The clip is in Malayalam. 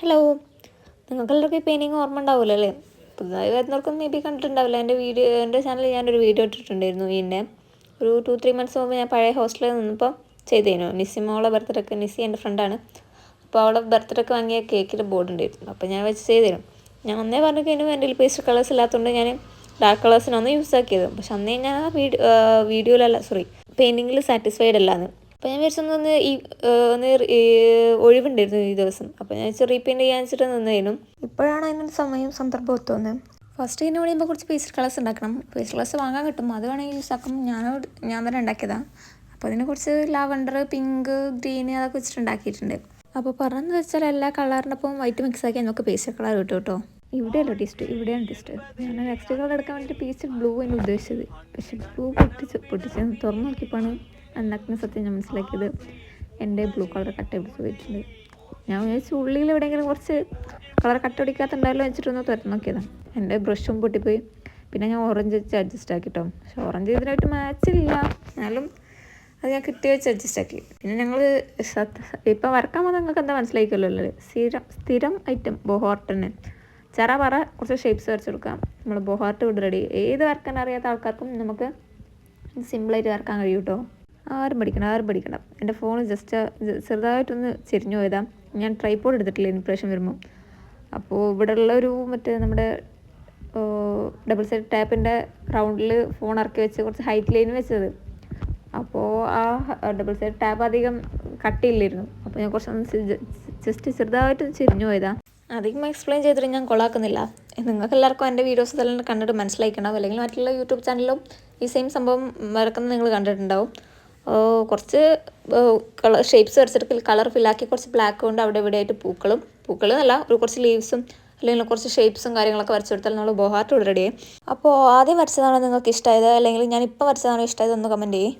ഹലോ നിങ്ങൾക്കെല്ലാവർക്കും ഈ പെയിന്റിങ് ഓർമ്മ ഉണ്ടാവില്ല അല്ലേ പുതുതായി വരുന്നവർക്കും മേ ബി കണ്ടിട്ടുണ്ടാവില്ല. എന്റെ വീഡിയോ എന്റെ ചാനലിൽ ഞാനൊരു വീഡിയോ ഇട്ടിട്ടുണ്ടായിരുന്നു ഇതിന്റെ ഒരു ടു ത്രീ മന്ത്സ് മുമ്പ് ഞാൻ പഴയ ഹോസ്റ്റലിൽ നിന്നപ്പോൾ ചെയ്തേനു. നിസ്സി മോളെ ബർത്ത്ഡേക്ക് നിസ്സി എന്റെ ഫ്രണ്ടാണ് അപ്പോൾ അവളെ ബർത്ത്ഡേക്ക് വാങ്ങിയ കേക്കിൽ ബോർഡ് ഉണ്ടായിരുന്നു. അപ്പോൾ ഞാൻ വെച്ച് ചെയ്തേരും ഞാൻ അന്നേ പറഞ്ഞു കഴിഞ്ഞാൽ എന്റെ പേസ്റ്റ് കളേഴ്സ് ഇല്ലാത്തതുകൊണ്ട് ഞാൻ ഡാർക്ക് കളേഴ്സിനൊന്ന് യൂസ് ആക്കിയത്. പക്ഷെ അന്നേ ഞാൻ വീഡിയോ വീഡിയോയിലല്ല സോറി പെയിന്റിങ്ങിൽ സാറ്റിസ്ഫൈഡ് അല്ലാന്ന്. അപ്പോൾ ഞാൻ വിചാരിച്ചു ഒന്ന് ഈ ഒന്ന് ഒഴിവുണ്ടായിരുന്നു ഈ ദിവസം. അപ്പോൾ ഞാൻ വെച്ചാൽ റീപെയിന്റ് ചെയ്യാൻ വെച്ചിട്ട് നിന്നതിനും ഇപ്പോഴാണ് അതിനൊരു സമയം സന്ദർഭം തോന്നുന്നത് ഫസ്റ്റ് ഇതിന് വേണ്ടി കുറച്ച് പേസ്റ്റ് കളേഴ്സ് ഉണ്ടാക്കണം. പേസ്റ്റ് കളേഴ്സ് വാങ്ങാൻ കിട്ടും അത് വേണമെങ്കിൽ യൂസ് ആക്കും. ഞാൻ ഞാൻ തന്നെ ഉണ്ടാക്കിയതാണ് അപ്പോൾ അതിനെ കുറച്ച് ലാവണ്ടർ പിങ്ക് ഗ്രീൻ അതൊക്കെ വെച്ചിട്ട് ഉണ്ടാക്കിയിട്ടുണ്ട്. അപ്പോൾ പറഞ്ഞെന്ന് വെച്ചാൽ എല്ലാ കളറിന്റെ ഒപ്പം വൈറ്റ് മിക്സ് ആക്കി നമുക്ക് പേസ്റ്റ് കളർ കിട്ടും കേട്ടോ. ഇവിടെയല്ല ടെസ്റ്റ് ഇവിടെയാണ് ടെസ്റ്റ് ഞാൻ നെക്സ്റ്റ് കളർ എടുക്കാൻ വേണ്ടിയിട്ട് പേസ്റ്റ് ബ്ലൂ ആണ് ഉദ്ദേശിച്ചത്. പക്ഷേ ബ്ലൂ പൊട്ടിച്ച് പൊട്ടിച്ച് തുറന്നു നോക്കിയപ്പോഴാണ് ഉണ്ടാക്കുന്ന സത്യം ഞാൻ മനസ്സിലാക്കിയത് എന്റെ ബ്ലൂ കളർ കട്ട പിടിച്ച് പോയിട്ടുണ്ട് ഞാൻ വിചാരിച്ചു ഉള്ളിൽ എവിടെയെങ്കിലും കുറച്ച് കളർ കട്ട പിടിക്കാത്തുണ്ടായാലോ വെച്ചിട്ടൊന്ന് തുറന്നു നോക്കിയതാണ്. എന്റെ ബ്രഷും പൊട്ടിപ്പോയി. പിന്നെ ഞാൻ ഓറഞ്ച് വെച്ച് അഡ്ജസ്റ്റ് ആക്കിട്ടോ. പക്ഷെ ഓറഞ്ച് ഇതിനായിട്ട് മാച്ചില്ല എന്നാലും അത് ഞാൻ കിട്ടി വെച്ച് അഡ്ജസ്റ്റ് ആക്കി. പിന്നെ ഞങ്ങൾ ഇപ്പം വരക്കാൻ പോകുന്ന നിങ്ങൾക്ക് എന്താ മനസ്സിലാക്കിയല്ലോ അല്ലേ? സ്ഥിരം സ്ഥിരം ഐറ്റം ബോഹോർട്ടന് ചെറ പറ കുറച്ച് ഷേപ്സ് വരച്ച് കൊടുക്കാം. നമ്മൾ ബോഹോർട്ട് ഇവിടെ റെഡി ഏത് വരക്കാൻ അറിയാത്ത ആൾക്കാർക്കും നമുക്ക് സിമ്പിളായിട്ട് വരക്കാൻ കഴിയും കേട്ടോ ആരും പഠിക്കണം ആരും പഠിക്കണം. എന്റെ ഫോൺ ജസ്റ്റ് ചെറുതായിട്ടൊന്ന് ചെരിഞ്ഞു പോയതാ. ഞാൻ ട്രൈപ്പോഡ് എടുത്തിട്ടില്ല ഇൻപ്രഷൻ വരുമ്പോൾ അപ്പോൾ ഇവിടെ ഒരു മറ്റേ നമ്മുടെ ഡബിൾ സൈഡ് ടാപ്പിന്റെ റൗണ്ടിൽ ഫോൺ ഇറക്കി വെച്ച് കുറച്ച് ഹൈറ്റ് ലൈൻ വെച്ചത്. അപ്പോൾ ആ ഡബിൾ സൈഡ് ടാപ്പ് അധികം കട്ടിയില്ലായിരുന്നു. അപ്പോൾ ഞാൻ കുറച്ചൊന്ന് ജസ്റ്റ് ചെറുതായിട്ട് ചെരിഞ്ഞു പോയതാ. അധികം എക്സ്പ്ലെയിൻ ചെയ്തിട്ട് ഞാൻ കൊള്ളാക്കുന്നില്ല. നിങ്ങൾക്ക് എല്ലാവർക്കും എന്റെ വീഡിയോസ് തന്നെ കണ്ടിട്ട് മനസ്സിലാക്കണം അല്ലെങ്കിൽ മറ്റുള്ള യൂട്യൂബ് ചാനലിലും ഈ സെയിം സംഭവം വരക്കുന്നത് നിങ്ങൾ കണ്ടിട്ടുണ്ടാവും. കുറച്ച് കളർ ഷേപ്സ് കളർ ഫില്ലാക്കി കുറച്ച് ബ്ലാക്ക് കൊണ്ട് അവിടെ ഇവിടെ ആയിട്ട് പൂക്കളും പൂക്കൾ അല്ല ഒരു കുറച്ച് ലീവ്സും അല്ലെങ്കിൽ കുറച്ച് ഷേപ്സും കാര്യങ്ങളൊക്കെ വരച്ചെടുത്താൽ നമ്മൾ ബോഹാർട്ട് ഓൾറെഡി അപ്പോൾ ആദ്യം വരച്ചതാണോ നിങ്ങൾക്ക് ഇഷ്ടമായത്? അല്ലെങ്കിൽ ഞാൻ ഇപ്പോൾ വരച്ചതാണോ ഇഷ്ടമായത്? ഒന്ന് കമന്റ് ചെയ്യേ.